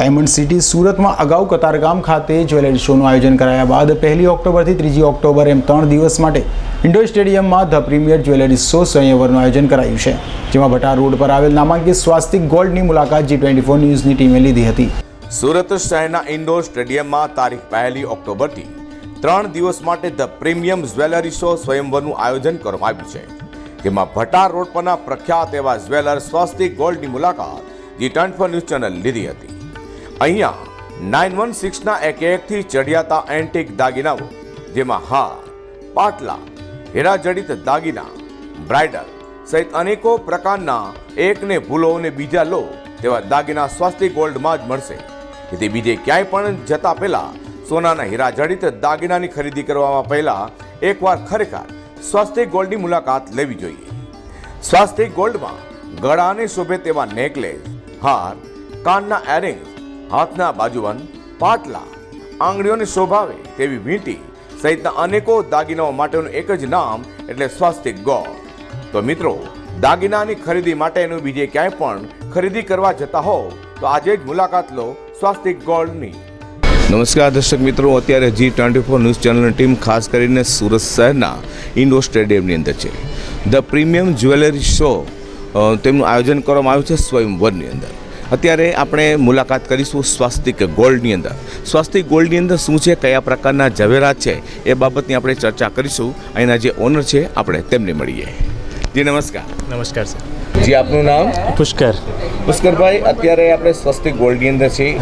Diamond city સુરતમાં અગાઉ કતારગામ ખાતે જ્વેલરી શોનું આયોજન કરાયા બાદ પહેલી ઓક્ટોબરથી ત્રીજી ઓક્ટોબર એમ ત્રણ દિવસ માટે ઇન્ડોર સ્ટેડિયમમાં ધ પ્રીમિયર જ્વેલરી શો સ્વયંવરનું આયોજન કરાયું છે, જેમાં ભટાર રોડ પર આવેલ નામાંકિત સ્વાસ્તિક ગોલ્ડની મુલાકાત જી ટ્વેન્ટી ફોર ન્યૂઝની ટીમે લીધી હતી. સુરત શહેરના ઇન્ડોર સ્ટેડિયમમાં તારીખ પહેલી ઓક્ટોબરથી ત્રણ દિવસ માટે ધ પ્રીમિયમ જ્વેલરી શો સ્વયંવરનું આયોજન કરવામાં આવ્યું છે, જેમાં ભટાર રોડ પરના પ્રખ્યાત એવા જ્વેલર સ્વસ્તિક ગોલ્ડની મુલાકાત G twenty four news channel લીધી હતી. અહીંયા નાઇન વન સિક્સના એક એકથી ચડિયાતા એન્ટિક દાગીનાઓ, જેમાં હાર, પાટલા, હેરાજડિત દાગીના, બ્રાઇડલ સહિત અનેકો પ્રકારના એકને ભૂલો અને બીજા લો તેવા દાગીના સ્વાસ્તિક ગોલ્ડમાં જ મળશે. જેથી બીજે ક્યાંય પણ જતા પહેલા સોનાના હીરા જડિત દાગીનાની ખરીદી કરવામાં પહેલા એકવાર ખરેખર સ્વાસ્તિક ગોલ્ડની મુલાકાત લેવી જોઈએ. સ્વાસ્તિક ગોલ્ડમાં ગળાને શોભે તેવા નેકલેસ, હાર, કાનના એરિંગ્સ હાથના બાજુવન પાટલા. આંગળીઓને શોભાવે તેવી વીંટી સહિતના અનેકો દાગીનાઓ માટેનું એક જ નામ એટલે સ્વાસ્તિક ગોળ. તો મિત્રો, દાગીનાની ખરીદી માટેનું બીજે ક્યાંય પણ ખરીદી કરવા જતા હો તો આજે જ મુલાકાત લો સ્વાસ્તિક ગોલ્ડની નમસ્કાર દર્શક મિત્રો, અત્યારે જી ટ્વેન્ટી ફોર ન્યૂઝ ચેનલની ટીમ ખાસ કરીને સુરત શહેરના ઇન્ડોર સ્ટેડિયમની અંદર છે. ધ પ્રીમિયમ જ્વેલરી શો તેમનું આયોજન કરવામાં આવ્યું છે સ્વયંવરની અંદર. અત્યારે આપણે મુલાકાત કરીશું સ્વાસ્તિક ગોલ્ડની અંદર. સ્વાસ્તિક ગોલ્ડની અંદર શું છે કયા પ્રકારના ઝવેરાત છે એ બાબતની આપણે ચર્ચા કરીશું. અહીંના જે ઓનર છે આપણે તેમને મળીએ. જી નમસ્કાર. નમસ્કાર સર. જી આપનું નામ? પુષ્કર. પુષ્કરભાઈ અત્યારે આપણે સ્વસ્તિક ગોલ્ડની અંદર છીએ.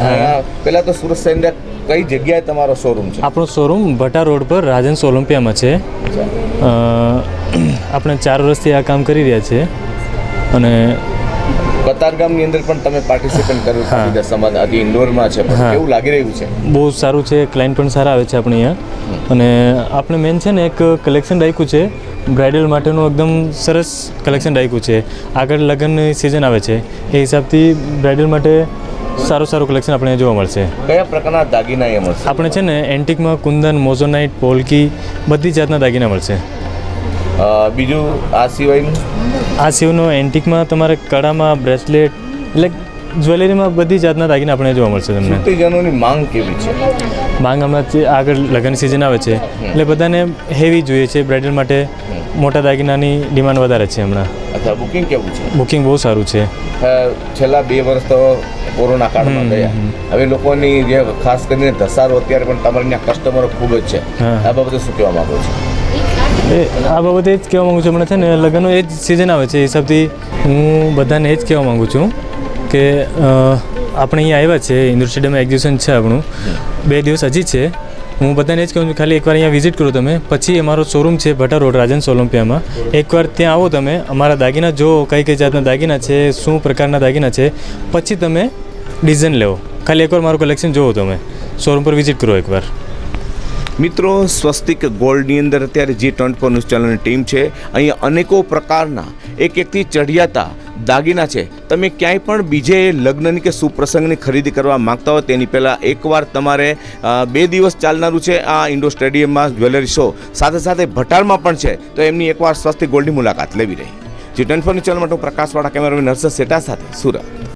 પહેલાં તો સુરત શહેરની અંદર કઈ જગ્યાએ તમારો શોરૂમ છે? આપણો શોરૂમ ભટા રોડ પર રાજન સોલંપિયામાં છે. આપણે ચાર વર્ષથી આ કામ કરી રહ્યા છીએ. અને કતારગામની અંદર પણ તમે પાર્ટિસિપેટ કરો છો. સમાજ આદિ ઇન્ડોરમાં છે. પણ કેવું લાગી રહ્યું છે? બહુ સારું છે. ક્લાયન્ટ પણ સારા આવે છે આપણે અહીંયા. અને આપણે મેન છે ને એક કલેક્શન રાખ્યું છે. બ્રાઇડલ માટેનું એકદમ સરસ કલેક્શન રાખ્યું છે. આગળ લગ્નની સિઝન આવે છે. એ હિસાબથી બ્રાઇડલ માટે સારું સારું કલેક્શન આપણે જોવા મળશે. કયા પ્રકારના દાગીના એ મળશે? આપણે છે ને એન્ટિકમાં કુંદન મોઝોનાઇટ પોલકી બધી જાતના દાગીના મળશે. બીજું આ સિવાયનું? આ સિવાયનું એન્ટિકમાં તમારે કડામાં બ્રેસલેટ એટલે જ્વેલરીમાં બધી જાતના દાગીના આપણે જોવા મળશે તમને. સુરતીજનોની માંગ કેવી છે? માંગ હમણાં આગળ લગ્ન સિઝન આવે છે. એટલે બધાને હેવી જોઈએ છે. બ્રાઇડલ માટે મોટા દાગીનાની ડિમાન્ડ વધારે છે હમણાં. અથવા બુકિંગ કેવું છે? બુકિંગ બહુ સારું છે. છેલ્લા બે વર્ષ તો કોરોના કાળમાં ગયા. હવે લોકોની જે ખાસ કરીને ધસારો અત્યારે પણ તમારી ત્યાં કસ્ટમરો ખૂબ જ છે. આ બાબતે શું કહેવા માંગો છો? એ, આ બાબતે જ કહેવા માગું છું હમણાં છે ને, લગ્નનો એ જ સિઝન આવે છે, એ હિસાબથી હું બધાને એ જ કહેવા માગું છું કે આપણે અહીંયા આવ્યા છે ઇન્દોર સ્ટેડિયમમાં એક્ઝિબિશન છે આપણું. બે દિવસ હજી છે. હું બધાને જ કહું છું, ખાલી એકવાર અહીંયા વિઝિટ કરો તમે. પછી અમારો શોરૂમ છે ભટા રોડ, રાજન સોલંપિયામાં. એકવાર ત્યાં આવો તમે. અમારા દાગીના જો કઈ કઈ જાતના દાગીના છે, શું પ્રકારના દાગીના છે, પછી તમે ડિઝાઇન લેવો. ખાલી એકવાર મારું કલેક્શન જોવો તમે. શોરૂમ પર વિઝિટ કરો એકવાર. મિત્રો, સ્વસ્તિક ગોલ્ડની અંદર અત્યારે જી ટ્વેન્ટી ફોર ન્યૂઝ ચેનલની ટીમ છે. અહીંયા અનેકો પ્રકારના એક એકથી ચઢિયાતા દાગીના છે. તમે ક્યાંય પણ બીજે લગ્નની કે સુપ્રસંગની ખરીદી કરવા માંગતા હો, તેની પહેલાં એકવાર તમારે બે દિવસ ચાલનારું છે આ ઇન્ડોર સ્ટેડિયમમાં જ્વેલરી શો. સાથે સાથે ભટારમાં પણ છે. તો એમની એકવાર સ્વસ્તિક ગોલ્ડની મુલાકાત લેવી રહી. G twenty four news channel માટે પ્રકાશવાળા કેમેરામેન નરસદ સેટા સાથે સુરત.